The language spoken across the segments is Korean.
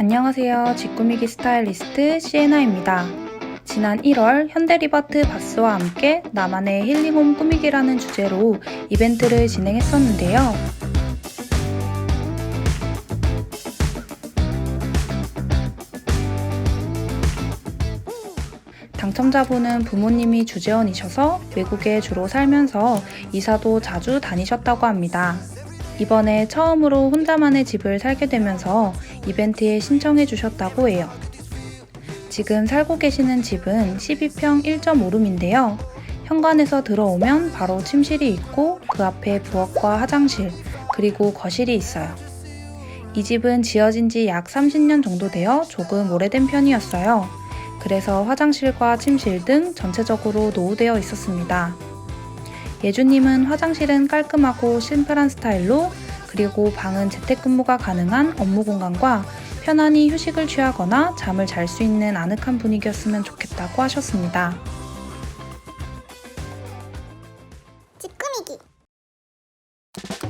안녕하세요. 직구미기 스타일리스트 시에나입니다. 지난 1월 현대리버트 바스와 함께 나만의 힐링홈 꾸미기라는 주제로 이벤트를 진행했었는데요. 당첨자분은 부모님이 주재원이셔서 외국에 주로 살면서 이사도 자주 다니셨다고 합니다. 이번에 처음으로 혼자만의 집을 살게 되면서 이벤트에 신청해 주셨다고 해요. 지금 살고 계시는 집은 12평 1.5룸인데요. 현관에서 들어오면 바로 침실이 있고 그 앞에 부엌과 화장실, 그리고 거실이 있어요. 이 집은 지어진 지 약 30년 정도 되어 조금 오래된 편이었어요. 그래서 화장실과 침실 등 전체적으로 노후되어 있었습니다. 예주님은 화장실은 깔끔하고 심플한 스타일로 그리고 방은 재택근무가 가능한 업무 공간과 편안히 휴식을 취하거나 잠을 잘 수 있는 아늑한 분위기였으면 좋겠다고 하셨습니다.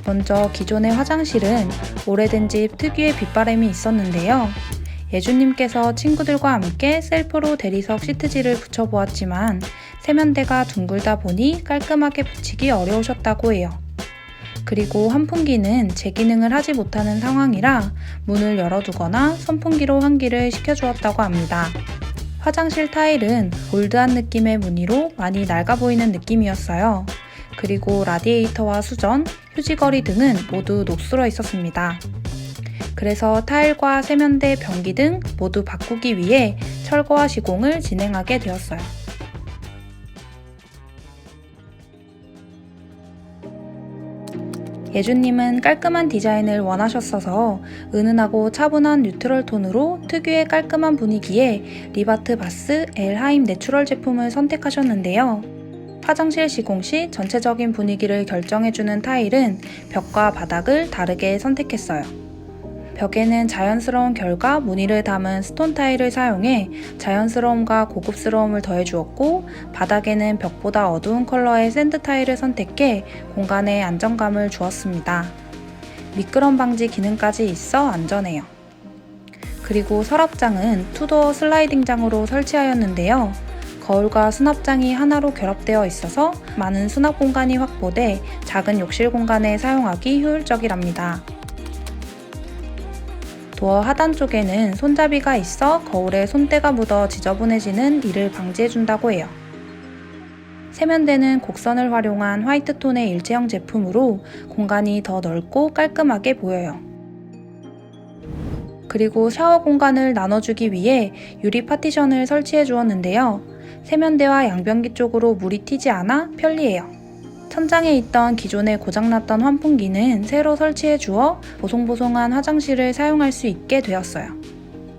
먼저 기존의 화장실은 오래된 집 특유의 빗바람이 있었는데요. 예주님께서 친구들과 함께 셀프로 대리석 시트지를 붙여보았지만 세면대가 둥글다 보니 깔끔하게 붙이기 어려우셨다고 해요. 그리고 환풍기는 제 기능을 하지 못하는 상황이라 문을 열어두거나 선풍기로 환기를 시켜주었다고 합니다. 화장실 타일은 올드한 느낌의 무늬로 많이 낡아 보이는 느낌이었어요. 그리고 라디에이터와 수전, 휴지거리 등은 모두 녹슬어 있었습니다. 그래서 타일과 세면대, 변기 등 모두 바꾸기 위해 철거와 시공을 진행하게 되었어요. 예주님은 깔끔한 디자인을 원하셨어서 은은하고 차분한 뉴트럴 톤으로 특유의 깔끔한 분위기에 리바트 바스 엘하임 내추럴 제품을 선택하셨는데요. 화장실 시공 시 전체적인 분위기를 결정해주는 타일은 벽과 바닥을 다르게 선택했어요. 벽에는 자연스러운 결과 무늬를 담은 스톤 타일을 사용해 자연스러움과 고급스러움을 더해 주었고 바닥에는 벽보다 어두운 컬러의 샌드 타일을 선택해 공간에 안정감을 주었습니다. 미끄럼 방지 기능까지 있어 안전해요. 그리고 서랍장은 투도어 슬라이딩 장으로 설치하였는데요. 거울과 수납장이 하나로 결합되어 있어서 많은 수납 공간이 확보돼 작은 욕실 공간에 사용하기 효율적이랍니다. 도어 하단 쪽에는 손잡이가 있어 거울에 손때가 묻어 지저분해지는 이를 방지해준다고 해요. 세면대는 곡선을 활용한 화이트톤의 일체형 제품으로 공간이 더 넓고 깔끔하게 보여요. 그리고 샤워 공간을 나눠주기 위해 유리 파티션을 설치해 주었는데요. 세면대와 양변기 쪽으로 물이 튀지 않아 편리해요. 천장에 있던 기존에 고장났던 환풍기는 새로 설치해 주어 보송보송한 화장실을 사용할 수 있게 되었어요.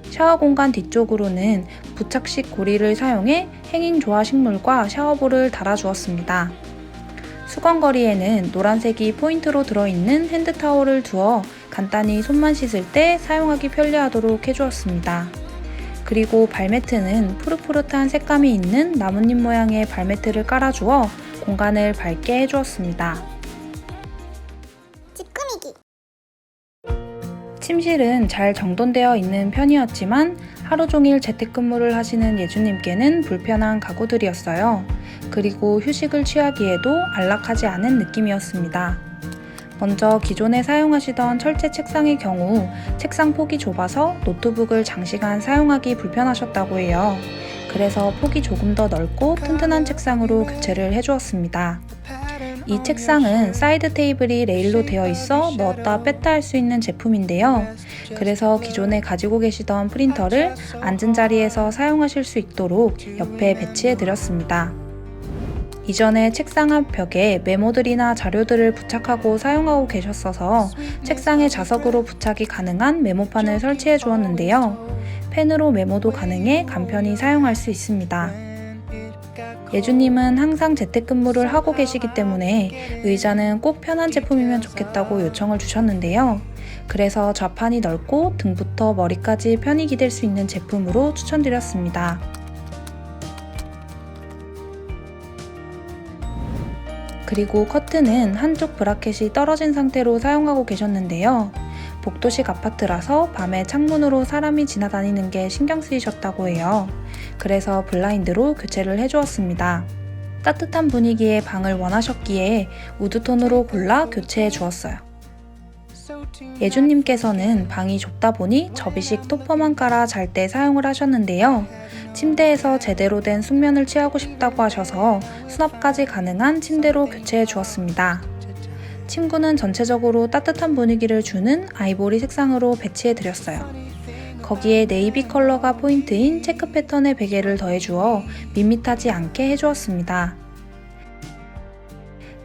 샤워 공간 뒤쪽으로는 부착식 고리를 사용해 행잉 조화 식물과 샤워볼을 달아주었습니다. 수건거리에는 노란색이 포인트로 들어있는 핸드타올을 두어 간단히 손만 씻을 때 사용하기 편리하도록 해주었습니다. 그리고 발매트는 푸릇푸릇한 색감이 있는 나뭇잎 모양의 발매트를 깔아주어 공간을 밝게 해주었습니다. 찌꾸미기 침실은 잘 정돈되어 있는 편이었지만 하루 종일 재택근무를 하시는 예주님께는 불편한 가구들이었어요. 그리고 휴식을 취하기에도 안락하지 않은 느낌이었습니다. 먼저 기존에 사용하시던 철제 책상의 경우 책상 폭이 좁아서 노트북을 장시간 사용하기 불편하셨다고 해요. 그래서 폭이 조금 더 넓고 튼튼한 책상으로 교체를 해주었습니다. 이 책상은 사이드 테이블이 레일로 되어 있어 넣었다 뺐다 할 수 있는 제품인데요. 그래서 기존에 가지고 계시던 프린터를 앉은 자리에서 사용하실 수 있도록 옆에 배치해 드렸습니다. 이전에 책상 앞 벽에 메모들이나 자료들을 부착하고 사용하고 계셨어서 책상에 자석으로 부착이 가능한 메모판을 설치해 주었는데요. 펜으로 메모도 가능해 간편히 사용할 수 있습니다. 예주님은 항상 재택근무를 하고 계시기 때문에 의자는 꼭 편한 제품이면 좋겠다고 요청을 주셨는데요. 그래서 좌판이 넓고 등부터 머리까지 편히 기댈 수 있는 제품으로 추천드렸습니다. 그리고 커튼은 한쪽 브라켓이 떨어진 상태로 사용하고 계셨는데요. 복도식 아파트라서 밤에 창문으로 사람이 지나다니는 게 신경 쓰이셨다고 해요. 그래서 블라인드로 교체를 해주었습니다. 따뜻한 분위기의 방을 원하셨기에 우드톤으로 골라 교체해 주었어요. 예준님께서는 방이 좁다 보니 접이식 토퍼만 깔아 잘 때 사용을 하셨는데요. 침대에서 제대로 된 숙면을 취하고 싶다고 하셔서 수납까지 가능한 침대로 교체해 주었습니다. 침구는 전체적으로 따뜻한 분위기를 주는 아이보리 색상으로 배치해 드렸어요. 거기에 네이비 컬러가 포인트인 체크 패턴의 베개를 더해 주어 밋밋하지 않게 해 주었습니다.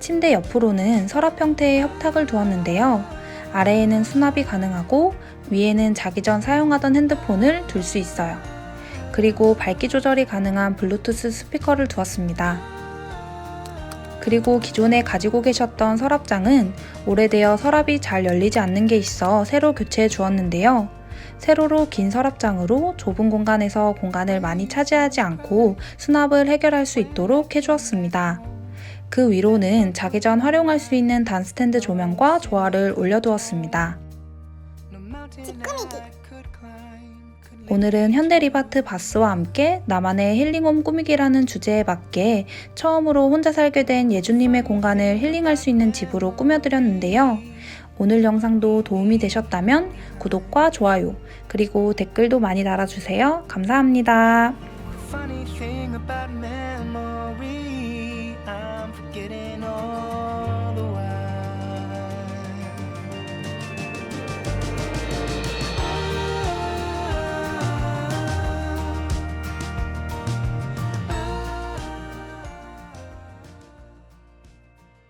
침대 옆으로는 서랍 형태의 협탁을 두었는데요. 아래에는 수납이 가능하고 위에는 자기 전 사용하던 핸드폰을 둘 수 있어요. 그리고 밝기 조절이 가능한 블루투스 스피커를 두었습니다. 그리고 기존에 가지고 계셨던 서랍장은 오래되어 서랍이 잘 열리지 않는 게 있어 새로 교체해 주었는데요. 세로로 긴 서랍장으로 좁은 공간에서 공간을 많이 차지하지 않고 수납을 해결할 수 있도록 해주었습니다. 그 위로는 자기 전 활용할 수 있는 단스탠드 조명과 조화를 올려두었습니다. 오늘은 현대리바트 바스와 함께 나만의 힐링홈 꾸미기라는 주제에 맞게 처음으로 혼자 살게 된 예주님의 공간을 힐링할 수 있는 집으로 꾸며드렸는데요. 오늘 영상도 도움이 되셨다면 구독과 좋아요, 그리고 댓글도 많이 달아주세요. 감사합니다.